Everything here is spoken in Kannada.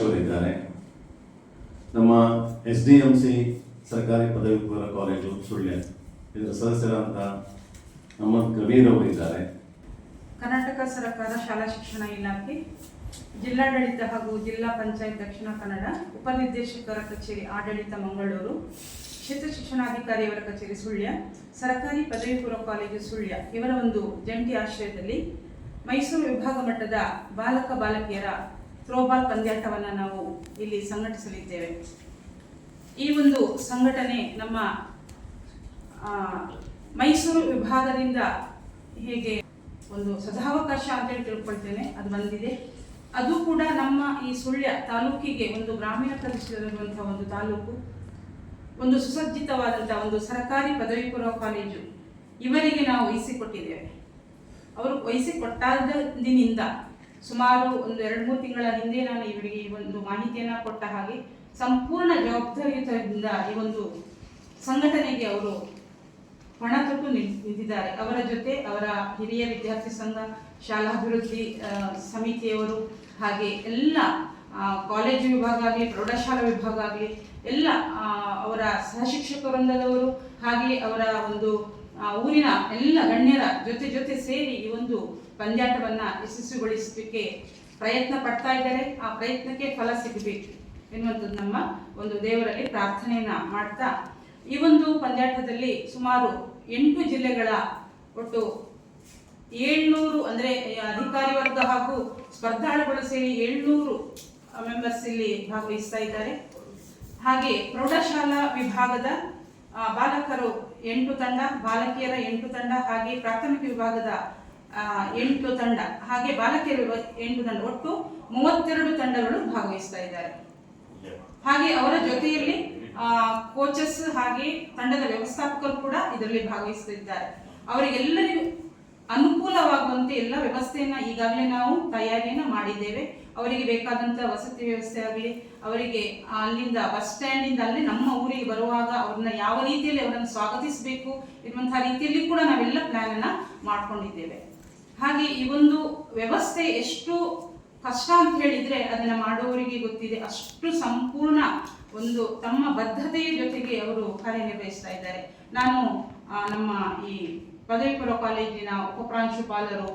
ಅವರಿದ್ದಾರೆ ನಮ್ಮ ಎಸ್ ಡಿ ಎಂ ಸಿ ಸರ್ಕಾರಿ ಪದವಿ ಪೂರ್ವ ಕಾಲೇಜು ಸುಳ್ಯ. ಇದರ ಸದಸ್ಯರಾದ ಅಹಮದ್ ಕಬೀರ್ ಅವರಿದ್ದಾರೆ ಕರ್ನಾಟಕ ಸರ್ಕಾರ ಶಾಲಾ ಶಿಕ್ಷಣ ಇಲಾಖೆ, ಜಿಲ್ಲಾಡಳಿತ ಹಾಗೂ ಜಿಲ್ಲಾ ಪಂಚಾಯತ್ ದಕ್ಷಿಣ ಕನ್ನಡ, ಉಪನಿರ್ದೇಶಕರ ಕಚೇರಿ ಆಡಳಿತ ಮಂಗಳೂರು, ಕ್ಷೇತ್ರ ಶಿಕ್ಷಣಾಧಿಕಾರಿಯವರ ಕಚೇರಿ ಸುಳ್ಯ, ಸರ್ಕಾರಿ ಪದವಿ ಪೂರ್ವ ಕಾಲೇಜು ಸುಳ್ಯ. ಇವರ ಒಂದು ಜಂಟಿ ಆಶ್ರಯದಲ್ಲಿ ಮೈಸೂರು ವಿಭಾಗ ಮಟ್ಟದ ಬಾಲಕ, ಬಾಲಕಿಯರ ಥ್ರೋಬಾಲ್ ಪಂದ್ಯಾಟವನ್ನು ನಾವು ಇಲ್ಲಿ ಸಂಘಟಿಸಲಿದ್ದೇವೆ. ಈ ಒಂದು ಸಂಘಟನೆ ನಮ್ಮ ಮೈಸೂರು ವಿಭಾಗದಿಂದ ಹೇಗೆ ಒಂದು ಸದಾವಕಾಶ ಅಂತೇಳಿ ತಿಳ್ಕೊಳ್ತೇನೆ, ಅದು ಬಂದಿದೆ. ಅದು ಕೂಡ ನಮ್ಮ ಈ ಸುಳ್ಯ ತಾಲೂಕಿಗೆ ಒಂದು ಗ್ರಾಮೀಣ ಪ್ರದೇಶದಲ್ಲಿರುವಂತಹ ಒಂದು ತಾಲೂಕು, ಒಂದು ಸುಸಜ್ಜಿತವಾದಂತಹ ಒಂದು ಸರ್ಕಾರಿ ಪದವಿ ಪೂರ್ವ ಕಾಲೇಜು ಇವರಿಗೆ ನಾವು ವಹಿಸಿಕೊಟ್ಟಿದ್ದೇವೆ. ಅವರು ವಹಿಸಿಕೊಟ್ಟಾದಿನಿಂದ ಸುಮಾರು ಒಂದು ಎರಡು ಮೂರು ತಿಂಗಳ ಹಿಂದೆ ನಾನು ಇವರಿಗೆ ಈ ಒಂದು ಮಾಹಿತಿಯನ್ನು ಕೊಟ್ಟ ಹಾಗೆ ಸಂಪೂರ್ಣ ಜವಾಬ್ದಾರಿಯುತದಿಂದ ಈ ಒಂದು ಸಂಘಟನೆಗೆ ಅವರು ಹಣ ತೊಟ್ಟು ನಿಂತಿದ್ದಾರೆ. ಅವರ ಜೊತೆ ಅವರ ಹಿರಿಯ ವಿದ್ಯಾರ್ಥಿ ಸಂಘ, ಶಾಲಾಭಿವೃದ್ಧಿ ಅಭಿವೃದ್ಧಿ ಸಮಿತಿಯವರು ಹಾಗೆ ಎಲ್ಲ ಕಾಲೇಜು ವಿಭಾಗ ಆಗಲಿ, ಪ್ರೌಢಶಾಲಾ ವಿಭಾಗ ಆಗಲಿ, ಎಲ್ಲ ಅವರ ಅವರ ಸಹಶಿಕ್ಷಕವೃಂದದವರು ಹಾಗೆ ಅವರ ಒಂದು ಊರಿನ ಎಲ್ಲ ಗಣ್ಯರ ಜೊತೆ ಜೊತೆ ಸೇರಿ ಈ ಒಂದು ಪಂದ್ಯಾಟವನ್ನ ಯಶಸ್ವಿಗೊಳಿಸಲಿಕ್ಕೆ ಪ್ರಯತ್ನ ಪಡ್ತಾ ಇದ್ದಾರೆ. ಆ ಪ್ರಯತ್ನಕ್ಕೆ ಫಲ ಸಿಗಬೇಕು ಎನ್ನುವಂಥದ್ದು ನಮ್ಮ ಒಂದು ದೇವರಲ್ಲಿ ಪ್ರಾರ್ಥನೆಯನ್ನ ಮಾಡ್ತಾ ಈ ಒಂದು ಪಂದ್ಯಾಟದಲ್ಲಿ ಸುಮಾರು ಎಂಟು ಜಿಲ್ಲೆಗಳ ಒಟ್ಟು ಏಳ್ನೂರು ಅಂದ್ರೆ ಅಧಿಕಾರಿ ವರ್ಗ ಹಾಗೂ ಸ್ಪರ್ಧಾಳುಗಳು ಸೇರಿ ಏಳ್ನೂರು ಮೆಂಬರ್ಸ್ ಇಲ್ಲಿ ಭಾಗವಹಿಸ್ತಾ ಇದ್ದಾರೆ. ಹಾಗೆ ಪ್ರೌಢಶಾಲಾ ವಿಭಾಗದ ಬಾಲಕರು ಎಂಟು ತಂಡ, ಬಾಲಕಿಯರ ಎಂಟು ತಂಡ ಹಾಗೆ ಪ್ರಾಥಮಿಕ ವಿಭಾಗದ ಎಂಟು ತಂಡ. ಹಾಗೆ ಬಾಲಕಿಯರು ಎಂಟು ತಂಡ. ಒಟ್ಟು ಮೂವತ್ತೆರಡು ತಂಡಗಳು ಭಾಗವಹಿಸ್ತಾ ಇದ್ದಾರೆ. ಹಾಗೆ ಅವರ ಜೊತೆಯಲ್ಲಿ ಕೋಚಸ್ ಹಾಗೆ ತಂಡದ ವ್ಯವಸ್ಥಾಪಕರು ಕೂಡ ಇದರಲ್ಲಿ ಭಾಗವಹಿಸುತ್ತಿದ್ದಾರೆ ಅವರಿಗೆಲ್ಲರಿಗೂ ಅನುಕೂಲವಾಗುವಂತೆ ಎಲ್ಲ ವ್ಯವಸ್ಥೆಯನ್ನ ಈಗಾಗಲೇ ನಾವು ತಯಾರಿಯನ್ನ ಮಾಡಿದ್ದೇವೆ. ಅವರಿಗೆ ಬೇಕಾದಂತ ವಸತಿ ವ್ಯವಸ್ಥೆ ಆಗಲಿ, ಅವರಿಗೆ ಅಲ್ಲಿಂದ ಬಸ್ ಸ್ಟ್ಯಾಂಡ್ ಇಂದ ಅಲ್ಲಿ ನಮ್ಮ ಊರಿಗೆ ಬರುವಾಗ ಅವ್ರನ್ನ ಯಾವ ರೀತಿಯಲ್ಲಿ ಅವರನ್ನು ಸ್ವಾಗತಿಸಬೇಕು ಇರುವಂತಹ ರೀತಿಯಲ್ಲಿ ಕೂಡ ನಾವೆಲ್ಲ ಪ್ಲಾನ್ ಅನ್ನ ಮಾಡ್ಕೊಂಡಿದ್ದೇವೆ. ಹಾಗೆ ಈ ಒಂದು ವ್ಯವಸ್ಥೆ ಎಷ್ಟು ಕಷ್ಟ ಅಂತ ಹೇಳಿದ್ರೆ ಅದನ್ನ ಮಾಡುವವರಿಗೆ ಗೊತ್ತಿದೆ. ಅಷ್ಟು ಸಂಪೂರ್ಣ ಒಂದು ತಮ್ಮ ಬದ್ಧತೆಯ ಜೊತೆಗೆ ಅವರು ಕಾರ್ಯನಿರ್ವಹಿಸ್ತಾ ಇದ್ದಾರೆ. ನಾನು ನಮ್ಮ ಈ ಪದವಿ ಪೂರ್ವ ಕಾಲೇಜಿನ ಉಪಪ್ರಾಂಶುಪಾಲರು